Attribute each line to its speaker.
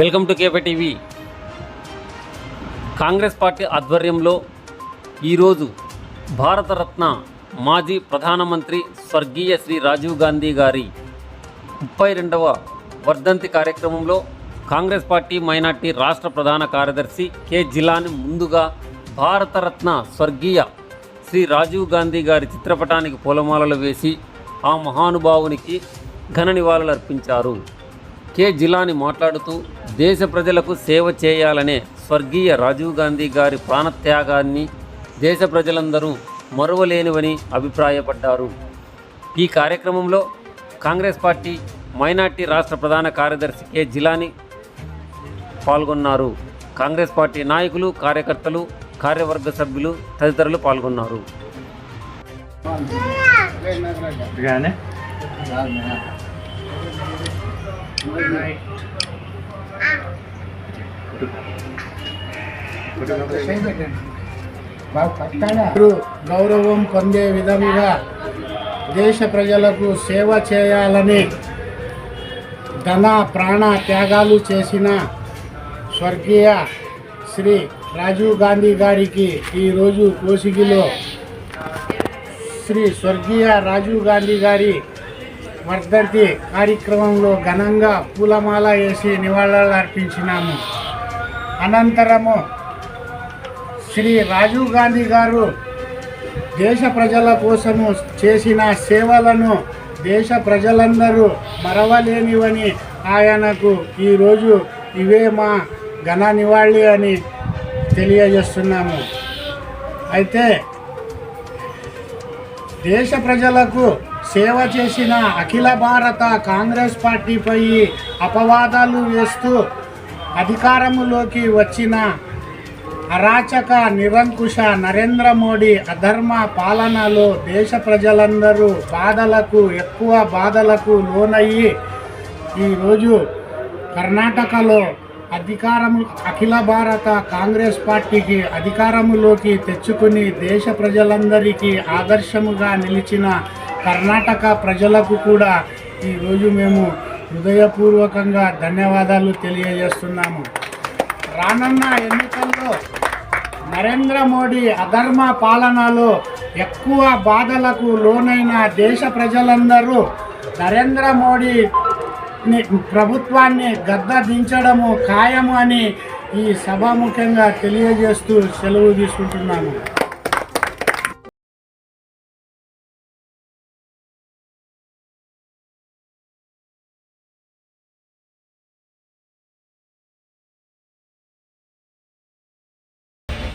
Speaker 1: Welcome to K P TV. Congress party ఆధ్వర్యంలో ఈరోజు భారతరత్న మాజీ ప్రధానమంత్రి స్వర్గీయ శ్రీ రాజీవ్ గాంధీ గారి ముప్పై రెండవ వర్ధంతి కార్యక్రమంలో కాంగ్రెస్ పార్టీ మైనార్టీ రాష్ట్ర ప్రధాన కార్యదర్శి కె జిలాని ముందుగా భారతరత్న స్వర్గీయ శ్రీ రాజీవ్ గాంధీ గారి చిత్రపటానికి పూలమాలలు వేసి ఆ మహానుభావునికి ఘన నివాళులు అర్పించారు కె జిలాని మాట్లాడుతూ దేశ ప్రజలకు సేవ చేయాలనే స్వర్గీయ రాజీవ్ గాంధీ గారి ప్రాణత్యాగాన్ని దేశ ప్రజలందరూ మరువలేనివని అభిప్రాయపడ్డారు. ఈ కార్యక్రమంలో కాంగ్రెస్ పార్టీ మైనార్టీ రాష్ట్ర ప్రధాన కార్యదర్శి కె జిలాని పాల్గొన్నారు. కాంగ్రెస్ పార్టీ నాయకులు కార్యకర్తలు కార్యవర్గ సభ్యులు తదితరులు పాల్గొన్నారు.
Speaker 2: గౌరవం పొందే విధముగా దేశ ప్రజలకు సేవ చేయాలని ధన ప్రాణ త్యాగాలు చేసిన స్వర్గీయ శ్రీ రాజీవ్ గాంధీ గారికి ఈరోజు కోసిగిలో శ్రీ స్వర్గీయ రాజీవ్ గాంధీ గారి వర్ధంతి కార్యక్రమంలో ఘనంగా పూలమాల వేసి నివాళులు అర్పించినాము. అనంతరము శ్రీ రాజీవ్ గాంధీ గారు దేశ ప్రజల కోసము చేసిన సేవలను దేశ ప్రజలందరూ మరవలేనివని ఆయనకు ఈరోజు ఇవే మా ఘన నివాళి అని తెలియజేస్తున్నాము. అయితే దేశ ప్రజలకు సేవ చేసిన అఖిల భారత కాంగ్రెస్ పార్టీపై అపవాదాలు వేస్తూ అధికారములోకి వచ్చిన అరాచక నిరంకుశ నరేంద్ర మోడీ అధర్మ పాలనలో దేశ ప్రజలందరూ బాధలకు ఎక్కువ బాధలకు లోనయ్యి ఈరోజు కర్ణాటకలో అధికారం అఖిల భారత కాంగ్రెస్ పార్టీకి అధికారంలోకి తెచ్చుకుని దేశ ప్రజలందరికీ ఆదర్శముగా నిలిచిన కర్ణాటక ప్రజలకు కూడా ఈరోజు మేము హృదయపూర్వకంగా ధన్యవాదాలు తెలియజేస్తున్నాము. రానున్న ఎన్నికల్లో నరేంద్ర మోడీ అధర్మ పాలనలో ఎక్కువ బాధలకు లోనైన దేశ ప్రజలందరూ నరేంద్ర మోడీ ప్రభుత్వాన్ని గద్ద దించడము ఖాయము అని ఈ సభాముఖంగా తెలియజేస్తూ సెలవు తీసుకుంటున్నాము.